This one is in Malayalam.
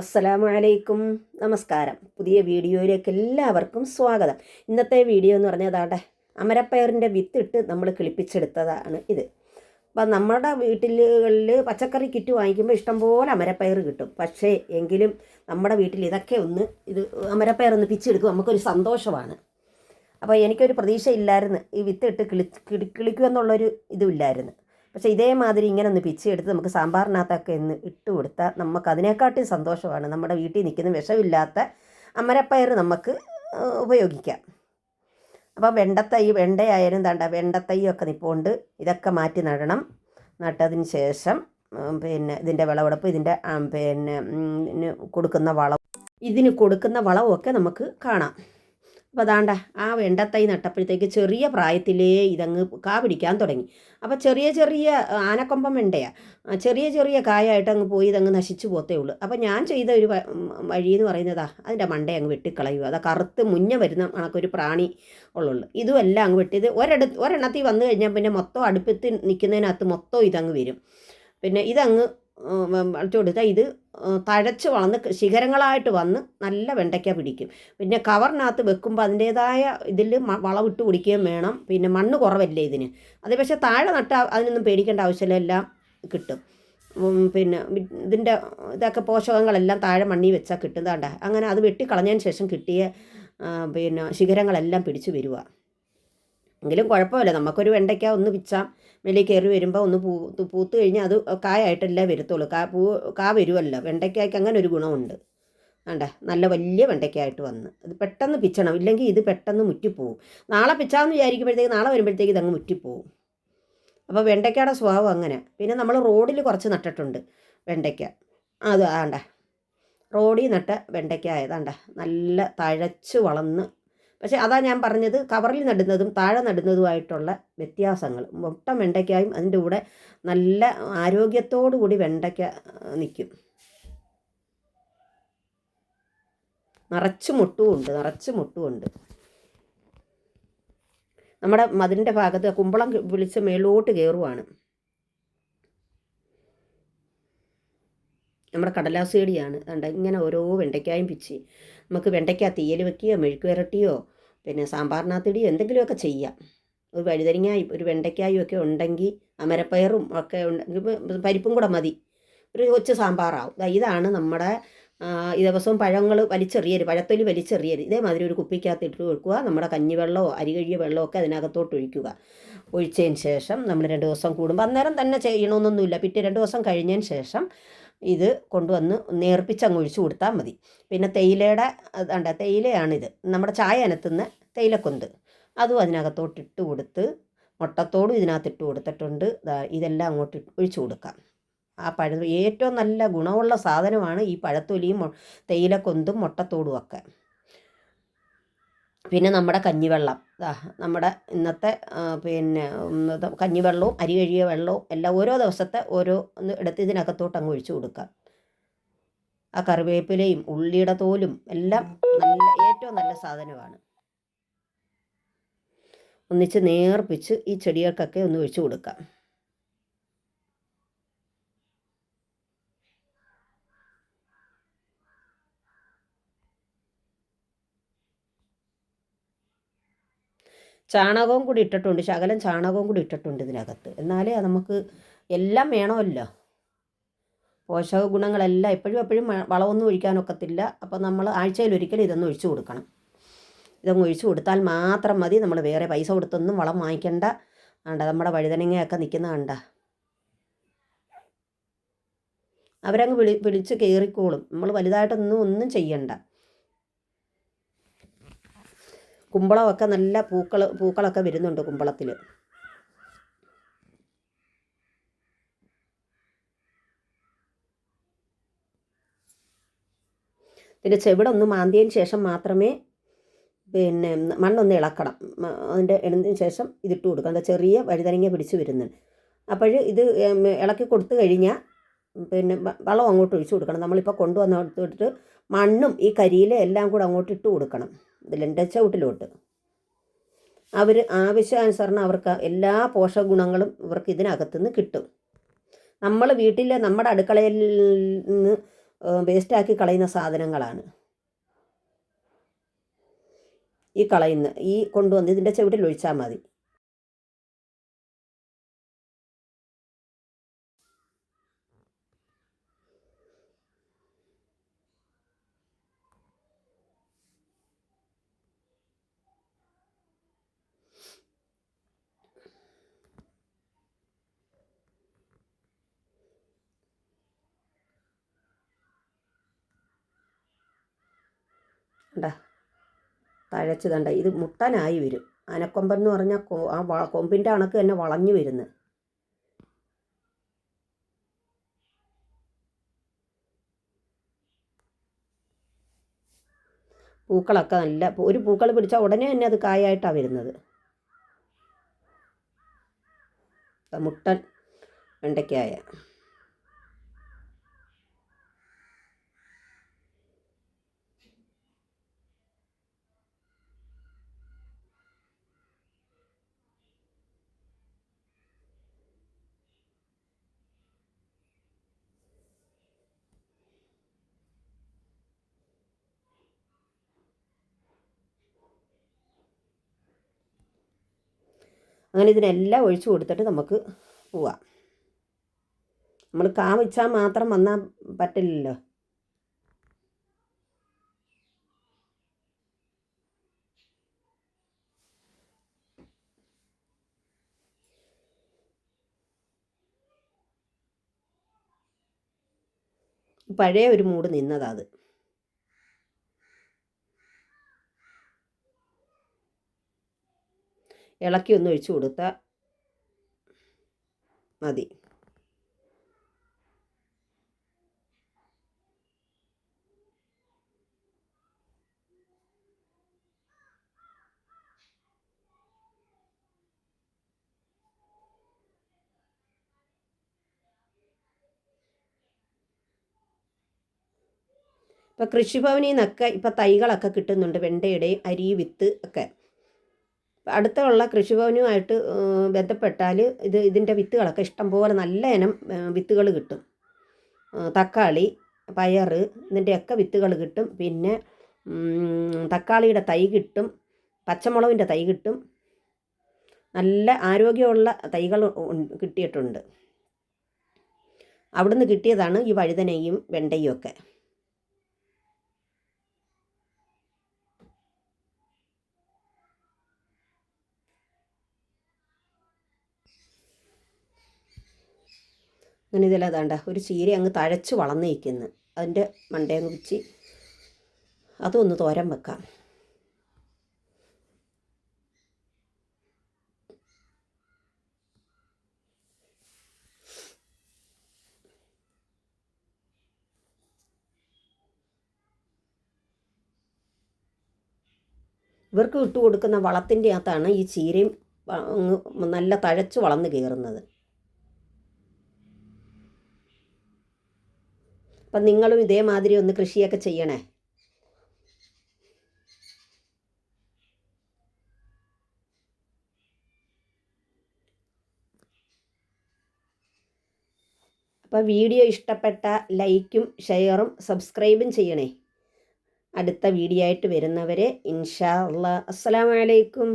അസ്സലാമു അലൈക്കും നമസ്കാരം. പുതിയ വീഡിയോയിലേക്ക് എല്ലാവർക്കും സ്വാഗതം. ഇന്നത്തെ വീഡിയോ എന്ന് പറഞ്ഞാൽ അതാട്ടെ അമരപ്പയറിന്റെ വിത്തിട്ട് നമ്മൾ കിളിപ്പിച്ചെടുത്തതാണ് ഇത്. അപ്പം നമ്മുടെ വീട്ടിലുകളിൽ പച്ചക്കറി കിറ്റ് വാങ്ങിക്കുമ്പോൾ ഇഷ്ടംപോലെ അമരപ്പയർ കിട്ടും. പക്ഷേ എങ്കിലും നമ്മുടെ വീട്ടിൽ ഇതൊക്കെ ഒന്ന് ഇത് അമരപ്പയർ ഒന്ന് പിച്ചെടുക്കും നമുക്കൊരു സന്തോഷമാണ്. അപ്പോൾ എനിക്കൊരു പ്രതീക്ഷ ഇല്ലായിരുന്നു ഈ വിത്തിട്ട് കിളി കിളി കിളിക്കുമെന്നുള്ളൊരു ഇതുമില്ലായിരുന്നു പക്ഷേ ഇതേമാതിരി ഇങ്ങനെ ഒന്ന് പിച്ചെടുത്ത് നമുക്ക് സാമ്പാറിനകത്തൊക്കെ ഒന്ന് ഇട്ട് കൊടുത്താൽ നമുക്ക് അതിനെക്കാട്ടും സന്തോഷമാണ്. നമ്മുടെ വീട്ടിൽ നിൽക്കുന്ന വിഷമില്ലാത്ത അമരപ്പയർ നമുക്ക് ഉപയോഗിക്കാം. അപ്പോൾ വെണ്ടത്തൈ വെണ്ടയായാലും തണ്ട വെണ്ടത്തൈയൊക്കെ നിപ്പോണ്ട്. ഇതൊക്കെ മാറ്റി നടണം. നട്ടതിന് ശേഷം പിന്നെ ഇതിന്റെ വിളവെടുപ്പ് ഇതിന്റെ പിന്നെ കൊടുക്കുന്ന വളം ഇതിന് കൊടുക്കുന്ന വളവും ഒക്കെ നമുക്ക് കാണാം. അപ്പോൾ അതാണ്ട ആ വെണ്ടത്തൈ നട്ടപ്പോഴത്തേക്ക് ചെറിയ പ്രായത്തിലേ ഇതങ്ങ് കാ പിടിക്കാൻ തുടങ്ങി. അപ്പോൾ ചെറിയ ചെറിയ ആനക്കൊമ്പം വെണ്ടയാ. ചെറിയ ചെറിയ കായായിട്ട് അങ്ങ് പോയി ഇതങ്ങ് നശിച്ചു പോത്തേ ഉള്ളൂ. അപ്പോൾ ഞാൻ ചെയ്ത ഒരു വഴി എന്ന് പറയുന്നതാ അതിന്റെ മണ്ടയെ അങ്ങ് വെട്ടിക്കളയുക. അതാ കറുത്ത് മുഞ്ഞ വരുന്ന കണക്കൊരു പ്രാണി ഉള്ളുള്ളൂ. ഇതുമെല്ലാം അങ്ങ് വെട്ടിയത് ഒരെടുത്ത് ഒരെണ്ണത്തിൽ വന്നു കഴിഞ്ഞാൽ പിന്നെ മൊത്തം അടുപ്പത്ത് നിൽക്കുന്നതിനകത്ത് മൊത്തം ഇതങ്ങ് വരും. പിന്നെ ഇതങ്ങ് വളച്ചു കൊടുത്താൽ ഇത് തഴച്ച് വളർന്ന് ശിഖരങ്ങളായിട്ട് വന്ന് നല്ല വെണ്ടയ്ക്ക പിടിക്കും. പിന്നെ കവറിനകത്ത് വെക്കുമ്പോൾ അതിന്റേതായ ഇതിൽ വളവിട്ട് പിടിക്കുകയും വേണം. പിന്നെ മണ്ണ് കുറവല്ലേ ഇതിന്. അത് പക്ഷേ താഴെ നട്ട അതിനൊന്നും പേടിക്കേണ്ട ആവശ്യമില്ല എല്ലാം കിട്ടും. പിന്നെ ഇതിന്റെ ഇതൊക്കെ പോഷകങ്ങളെല്ലാം താഴെ മണ്ണി വെച്ചാൽ കിട്ടുന്നതാണ്ട അങ്ങനെ അത് വെട്ടിക്കളഞ്ഞതിന് ശേഷം കിട്ടിയ പിന്നെ ശിഖരങ്ങളെല്ലാം പിടിച്ചു വരിക. എങ്കിലും കുഴപ്പമില്ല. നമുക്കൊരു വെണ്ടയ്ക്ക ഒന്ന് പിച്ചാം മേലെ കയറി വരുമ്പോൾ ഒന്ന് പൂ പൂത്ത് കഴിഞ്ഞാൽ അത് കായായിട്ടല്ലേ വരത്തുള്ളൂ. കാ പൂ കാ വരുമല്ലോ വെണ്ടയ്ക്കായ്ക്ക് അങ്ങനെ ഒരു ഗുണമുണ്ട്. വേണ്ട നല്ല വലിയ വെണ്ടയ്ക്കായിട്ട് വന്ന്. ഇത് പെട്ടെന്ന് പിച്ചണം. ഇല്ലെങ്കിൽ ഇത് പെട്ടെന്ന് മുറ്റിപ്പോവും. നാളെ പിച്ചാന്ന് വിചാരിക്കുമ്പോഴത്തേക്ക് നാളെ വരുമ്പോഴത്തേക്ക് ഇതങ്ങ് മുറ്റിപ്പോവും. അപ്പോൾ വെണ്ടയ്ക്കയുടെ സ്വഭാവം അങ്ങനെ. പിന്നെ നമ്മൾ റോഡിൽ കുറച്ച് നട്ടിട്ടുണ്ട് വെണ്ടയ്ക്ക. അത് ആണ്ട റോഡിൽ നട്ട വെണ്ടയ്ക്ക ആയതാണ്ട നല്ല തഴച്ച് വളർന്ന് പക്ഷേ അതാ ഞാൻ പറഞ്ഞത് കവറിൽ നടുന്നതും താഴെ നടുന്നതുമായിട്ടുള്ള വ്യത്യാസങ്ങൾ. മുട്ട വെണ്ടയ്ക്കായും അതിന്റെ കൂടെ നല്ല ആരോഗ്യത്തോടു കൂടി വെണ്ടയ്ക്ക നിൽക്കും നിറച്ച് മുട്ടുമുണ്ട് നിറച്ച് മുട്ടുമുണ്ട്. നമ്മുടെ മതിലിന്റെ ഭാഗത്ത് കുമ്പളം വിളിച്ച് മേലോട്ട് കയറുവാണ്. നമ്മുടെ കടലാസ് ചെടിയാണ്. അതുകൊണ്ട് ഇങ്ങനെ ഓരോ വെണ്ടയ്ക്കായും പിച്ച്. നമുക്ക് വെണ്ടയ്ക്ക തീയൽ വെക്കുകയോ മെഴുക്ക് വരട്ടിയോ പിന്നെ സാമ്പാറിനകത്തിടിയോ എന്തെങ്കിലുമൊക്കെ ചെയ്യാം. ഒരു വഴുതരിങ്ങായും ഒരു വെണ്ടയ്ക്കായും ഒക്കെ ഉണ്ടെങ്കിൽ അമരപ്പയറും ഒക്കെ ഉണ്ടെങ്കിൽ പരിപ്പും കൂടെ മതി. ഒരു കൊച്ചു സാമ്പാറാവും. ഇതാണ് നമ്മുടെ ഈ ദിവസവും പഴങ്ങൾ വലിച്ചെറിയരുത് പഴത്തൊലി വലിച്ചെറിയരുത് ഇതേമാതിരി ഒരു കുപ്പിക്കകത്ത് ഇട്ട് വെക്കുക നമ്മുടെ കഞ്ഞിവെള്ളമോ അരി കഴിയ വെള്ളമോ ഒക്കെ അതിനകത്തോട്ട് ഒഴിക്കുക. ഒഴിച്ചതിന് ശേഷം നമ്മൾ രണ്ട് ദിവസം കൂടുമ്പോൾ അന്നേരം തന്നെ ചെയ്യണമെന്നൊന്നുമില്ല. പിറ്റേ രണ്ട് ദിവസം കഴിഞ്ഞതിന് ശേഷം ഇത് കൊണ്ടുവന്ന് നേർപ്പിച്ച് അങ്ങ് ഒഴിച്ചു കൊടുത്താൽ മതി. പിന്നെ തേയിലയുടെ അതാണ്ട തേയിലയാണിത്. നമ്മുടെ ചായ അനത്തുന്ന തേയിലക്കൊന്ത്. അതും അതിനകത്തോട്ട് ഇട്ട് കൊടുത്ത് മുട്ടത്തോടും ഇതിനകത്ത് ഇട്ട് കൊടുത്തിട്ടുണ്ട് ഇതെല്ലാം അങ്ങോട്ട് ഒഴിച്ചു കൊടുക്കാം. ആ പഴ ഏറ്റവും നല്ല ഗുണമുള്ള സാധനമാണ് ഈ പഴത്തൊലിയും തേയിലക്കൊന്തും മുട്ടത്തോടും ഒക്കെ. പിന്നെ നമ്മുടെ കഞ്ഞിവെള്ളം. ദാ നമ്മുടെ ഇന്നത്തെ പിന്നെ കഞ്ഞിവെള്ളവും അരി കഴിയ വെള്ളവും എല്ലാം ഓരോ ദിവസത്തെ ഓരോ എടുത്ത് ഇതിനകത്തോട്ട് അങ്ങ് ഒഴിച്ചു കൊടുക്കാം ആ കറിവേപ്പിലയും ഉള്ളിയുടെ തോലും എല്ലാം നല്ല ഏറ്റവും നല്ല സാധനമാണ്. ഒന്നിച്ച് നേർപ്പിച്ച് ഈ ചെടികൾക്കൊക്കെ ഒന്ന് ഒഴിച്ചു കൊടുക്കാം ചാണകവും കൂടി ഇട്ടിട്ടുണ്ട്. ശകലം ചാണകവും കൂടി ഇട്ടിട്ടുണ്ട് ഇതിനകത്ത്. എന്നാലേ നമുക്ക് എല്ലാം വേണമല്ലോ. പോഷക ഗുണങ്ങളെല്ലാം എപ്പോഴും എപ്പോഴും വളമൊന്നും ഒഴിക്കാനൊക്കത്തില്ല അപ്പോൾ നമ്മൾ ആഴ്ചയിൽ ഒരിക്കലും ഇതൊന്ന് ഒഴിച്ചു കൊടുക്കണം. ഇതൊന്ന് ഒഴിച്ചു കൊടുത്താൽ മാത്രം മതി. നമ്മൾ വേറെ പൈസ കൊടുത്തൊന്നും വളം വാങ്ങിക്കണ്ട. കണ്ട നമ്മുടെ വഴുതനങ്ങയൊക്കെ നിൽക്കുന്ന കണ്ട. അവരങ്ങ് വിളി വിളിച്ച് കയറിക്കോളും. നമ്മൾ വലുതായിട്ടൊന്നും ഒന്നും ചെയ്യണ്ട. കുമ്പളമൊക്കെ നല്ല പൂക്കൾ പൂക്കളൊക്കെ വരുന്നുണ്ട് കുമ്പളത്തിൽ ഇതിന്റെ ചെവിടൊന്ന് മാന്തിയതിന് ശേഷം മാത്രമേ പിന്നെ മണ്ണൊന്ന് ഇളക്കണം. അതിന്റെ ഇളന്നതിന് ശേഷം ഇതിട്ട് കൊടുക്കണം. എന്താ ചെറിയ വഴുതനങ്ങ പിടിച്ച് വരുന്നുണ്ട്. അപ്പോൾ ഇത് ഇളക്കി കൊടുത്തു കഴിഞ്ഞാൽ പിന്നെ വളം അങ്ങോട്ട് ഒഴിച്ചു കൊടുക്കണം. നമ്മളിപ്പോൾ കൊണ്ടുവന്ന് കൊടുത്തിട്ട് മണ്ണും ഈ കരിയിലെ എല്ലാം കൂടെ അങ്ങോട്ട് ഇട്ട് കൊടുക്കണം. ഇതിലെന്റെ ചവിട്ടിലോട്ട്. അവർ ആവശ്യാനുസരണം അവർക്ക് എല്ലാ പോഷകഗുണങ്ങളും ഇവർക്ക് ഇതിനകത്തുനിന്ന് കിട്ടും. നമ്മൾ വീട്ടിൽ നമ്മുടെ അടുക്കളയിൽ നിന്ന് വേസ്റ്റാക്കി കളയുന്ന സാധനങ്ങളാണ്. ഈ കളയുന്ന ഈ കൊണ്ടുവന്ന് ഇതിന്റെ ചവിട്ടിൽ ഒഴിച്ചാൽ മതി. കണ്ടാ? തഴച്ച് കണ്ട? ഇത് മുട്ടനായി വരും. ആനക്കൊമ്പൻ എന്ന് പറഞ്ഞാൽ ആ കൊമ്പിന്റെ അണക്ക് തന്നെ വളഞ്ഞു വരുന്നത് പൂക്കളൊക്കെ നല്ല ഒരു പൂക്കൾ പിടിച്ചാൽ ഉടനെ തന്നെ അത് കായായിട്ടാണ് വരുന്നത്. മുട്ടൻ വെണ്ടയ്ക്കായ. അങ്ങനെ ഇതിനെല്ലാം ഒഴിച്ചു കൊടുത്തിട്ട് നമുക്ക് പോവാം. നമ്മൾ കാ വെച്ചാൽ മാത്രം വന്നാൽ പറ്റില്ലല്ലോ. പഴയ ഒരു മൂട് നിന്നതാണ് അത്. ഇളക്കി ഒന്ന് ഒഴിച്ചു കൊടുത്താൽ മതി. ഇപ്പം കൃഷിഭവനിൽ നിന്നൊക്കെ ഇപ്പം തൈകളൊക്കെ കിട്ടുന്നുണ്ട് വെണ്ടയുടെയും അരി വിത്ത് ഒക്കെ. അടുത്തുള്ള കൃഷിഭവനുമായിട്ട് ബന്ധപ്പെട്ടാൽ ഇത് ഇതിന്റെ വിത്തുകളൊക്കെ ഇഷ്ടംപോലെ നല്ല ഇനം വിത്തുകൾ കിട്ടും. തക്കാളി പയർ ഇതിന്റെയൊക്കെ വിത്തുകൾ കിട്ടും. പിന്നെ തക്കാളിയുടെ തൈ കിട്ടും. പച്ചമുളകിന്റെ തൈ കിട്ടും. നല്ല ആരോഗ്യമുള്ള തൈകൾ കിട്ടിയിട്ടുണ്ട്. അവിടുന്ന് കിട്ടിയതാണ് ഈ വഴുതനയും വെണ്ടയും ഒക്കെ. അങ്ങനെ ഇതെല്ലാം അതാണ്ട ഒരു ചീര അങ്ങ് തഴച്ച് വളർന്നു നിൽക്കുന്നു അതിന്റെ മണ്ടയങ്ങ് വെച്ച് അതൊന്ന് തോരൻ വെക്കാം. ഇവർക്ക് ഇട്ട് കൊടുക്കുന്ന വളത്തിന്റെ അകത്താണ് ഈ ചീരയും നല്ല തഴച്ച് വളർന്ന് കയറുന്നത്. അപ്പം നിങ്ങളും ഇതേമാതിരി ഒന്ന് കൃഷിയൊക്കെ ചെയ്യണേ. അപ്പോൾ വീഡിയോ ഇഷ്ടപ്പെട്ട ലൈക്കും ഷെയറും സബ്സ്ക്രൈബും ചെയ്യണേ. അടുത്ത വീഡിയോ ആയിട്ട് വരുന്നവരെ ഇൻഷാ അല്ലാ അസ്സലാമലൈക്കും